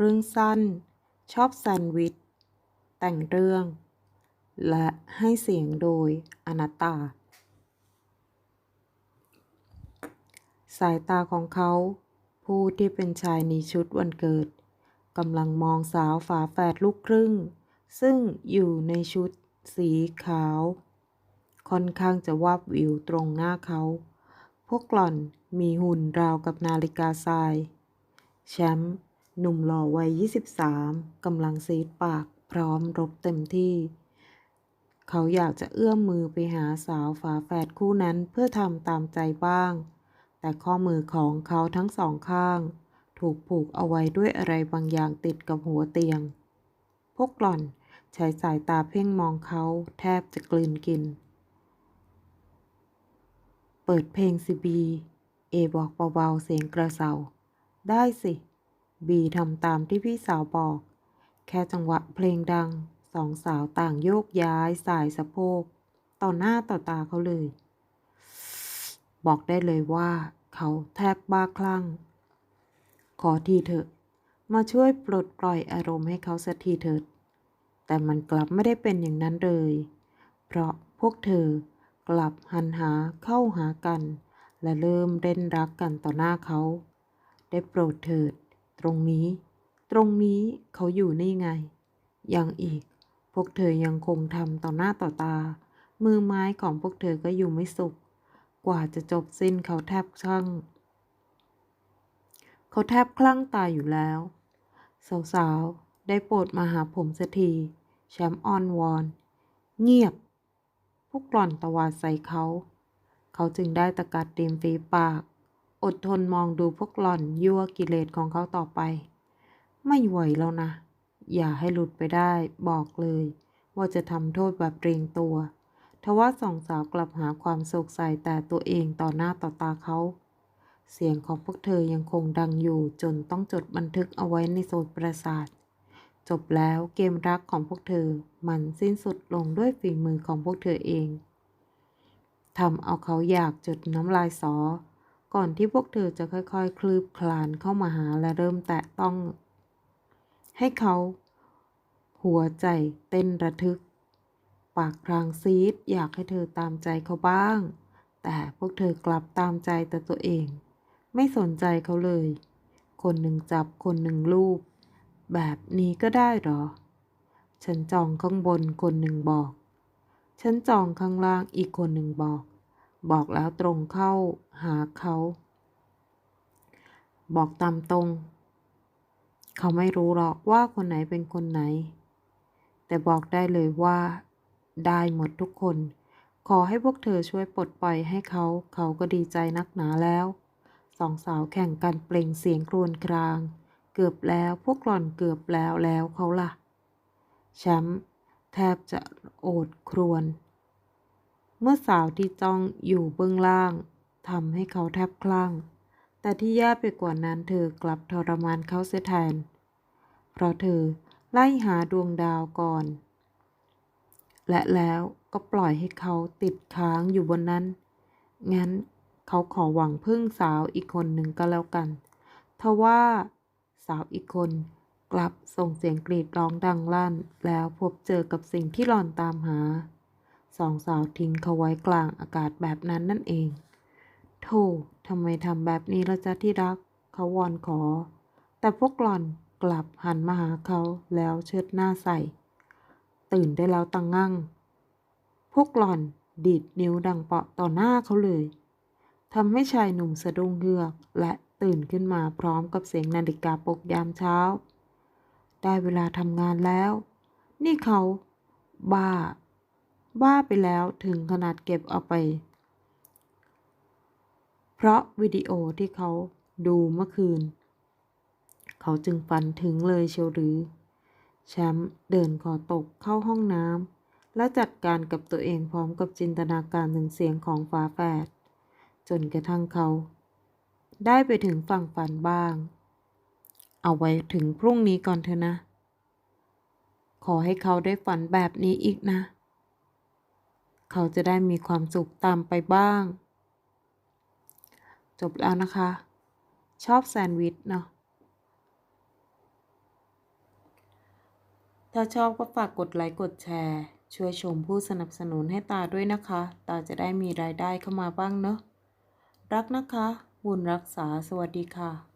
เรื่องสั้น ชอบแซนด์วิช แต่งเรื่อง และให้เสียงโดยอนัตตา สายตาของเขา ผู้ที่เป็นชายในชุดวันเกิดกำลังมองสาวฝาแฝดลูกครึ่ง ซึ่งอยู่ในชุดสีขาว ค่อนข้างจะวาบวิวตรงหน้าเขา พวกหล่อนมีหุ่นราวกับนาฬิกาทราย แชมป์ หนุ่มหล่อวัย 23 กำลังซีดปากพร้อมรบเต็มที่ เขาอยากจะเอื้อมมือไปหาสาวฝาแฝดคู่นั้นเพื่อทำตามใจบ้าง แต่ข้อมือของเขาทั้งสองข้าง ถูกผูกเอาไว้ด้วยอะไรบางอย่างติดกับหัวเตียง พวกหล่อนใช้สายตาเพ่งมองเขาแทบจะกลืนกิน เปิดเพลงสิบี เอบอกเบาๆเสียงกระเซาได้สิ บีทำตามที่พี่สาวบอก แค่จังหวะเพลงดัง สองสาวต่างโยกย้ายสายสะโพก ต่อหน้าต่อตาเขาเลย บอกได้เลยว่า เขาแทบบ้าคลั่ง ขอทีเถอะ มาช่วยปลดปล่อยอารมณ์ให้เขาสักทีเถิด แต่มันกลับไม่ได้เป็นอย่างนั้นเลย เพราะพวกเธอกลับหันหาเข้าหากัน และเริ่มเล่นรักกันต่อหน้าเขา ได้โปรดเถิด ตรงนี้ ตรงนี้เขาอยู่นี่ไง ยังอีก พวกเธอยังคงทำต่อหน้าต่อตา มือไม้ของพวกเธอก็อยู่ไม่สุข กว่าจะจบสิ้นเขาแทบช่างเขาแทบคลั่งตายอยู่แล้ว สาวๆ ได้โปรดมาหาผมสักที แชมป์ออนวอน เงียบ พวกหล่อนตะวาดใส่เขา เขาจึงได้ตะกัดเต็มฝีปาก อดทนมองดูพวกหล่อนยั่วกิเลสของเขาต่อไป ไม่ไหวแล้วนะ อย่าให้หลุดไปได้บอกเลย ว่าจะทำโทษแบบเรียงตัว ทว่าสองสาวกลับหาความสุขใส่แต่ตัวเองต่อหน้าต่อตาเขา เสียงของพวกเธอยังคงดังอยู่จนต้องจดบันทึกเอาไว้ในโสตประสาท จบแล้วเกมรักของพวกเธอ มันสิ้นสุดลงด้วยฝีมือของพวกเธอเองทำเอาเขาอยากจดน้ำลายสอ ก่อนที่พวกเธอจะค่อยๆ คลืบคลานเข้ามาหาและเริ่มแตะต้อง ให้เขา หัวใจเต้นระทึก ปากพรางซีดอยากให้เธอตามใจเขาบ้าง แต่พวกเธอกลับตามใจแต่ตัวเอง ไม่สนใจเขาเลย คนหนึ่งจับคนหนึ่งลูบแบบนี้ก็ได้หรอ ฉันจองข้างบนคนหนึ่งบอก ฉันจองข้างล่างอีกคนหนึ่งบอก บอกแล้วตรงเข้าหาเขา บอกตามตรง เขาไม่รู้หรอกว่าคนไหนเป็นคนไหน แต่บอกได้เลยว่า ได้หมดทุกคน ขอให้พวกเธอช่วยปลดปล่อยให้เขา เขาก็ดีใจนักหนาแล้ว สองสาวแข่งกันเปล่งเสียงครวญคราง เกือบแล้วพวกหล่อนเกือบแล้วแล้วเขาล่ะ แชมป์แทบจะโอดครวญ เมื่อสาวที่จ้องอยู่เบื้องล่างทำให้เขาแทบคลั่ง แต่ที่แย่ไปกว่านั้นเธอกลับทรมานเขาเสียแทน เพราะเธอไล่หาดวงดาวก่อน และแล้วก็ปล่อยให้เขาติดค้างอยู่บนนั้น งั้นเขาขอหวังพึ่งสาวอีกคนหนึ่งก็แล้วกันทว่าสาวอีกคนกลับส่งเสียงกรีดร้องดังลั่น แล้วพบเจอกับสิ่งที่หลอนตามหา สองสาวทิ้งเขาไว้กลางอากาศแบบนั้นนั่นเอง โธ่ทำไมทำแบบนี้ละจ๊ะที่รัก เขาวอนขอ แต่พวกหล่อนกลับหันมาหาเขาแล้วเชิดหน้าใส่ ตื่นได้แล้วตังงั่งพวกหล่อนดีดนิ้วดังเปาะต่อหน้าเขาเลยทำให้ชายหนุ่มสะดุ้งเฮือก และตื่นขึ้นมาพร้อมกับเสียงนาฬิกาปลุกยามเช้า ได้เวลาทำงานแล้ว นี่เขา บ้า บ้าไปแล้วถึงขนาดเก็บเอาไป เพราะวิดีโอที่เขาดูเมื่อคืน เขาจึงฝันถึงเลยเชียวหรือ แชมป์เดินคอตกเข้าห้องน้ำและจัดการกับตัวเองพร้อมกับจินตนาการถึงเสียงของฝาแฝดจนกระทั่งเขา ได้ไปถึงฝั่งฝันบ้าง เอาไว้ถึงพรุ่งนี้ก่อนเถอะนะ ขอให้เขาได้ฝันแบบนี้อีกนะ เขาจะได้มีความสุขตามไปบ้าง จบแล้วนะคะ ชอบแซนด์วิชเนาะถ้าชอบก็ฝากกดไลค์กดแชร์ ช่วยชมผู้สนับสนุนให้ตาด้วยนะคะ ตาจะได้มีรายได้เข้ามาบ้างเนอะรักนะคะ บุญรักษาสวัสดีค่ะ